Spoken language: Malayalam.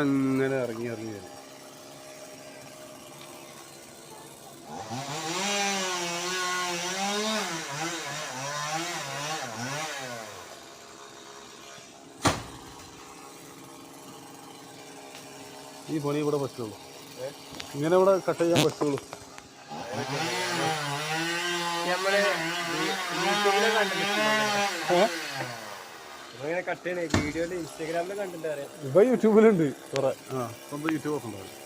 അങ്ങനെ ഇറങ്ങി ഇറങ്ങി വരും. ഈ പണി ഇവിടെ പറ്റുള്ളൂ. ഇങ്ങനെ ഇവിടെ കട്ട് ചെയ്യാൻ പറ്റുള്ളൂ. നമ്മൾ ഇങ്ങനെ ആ സ്വന്തം യൂട്യൂബ് ഒക്കെ ഉണ്ടാവും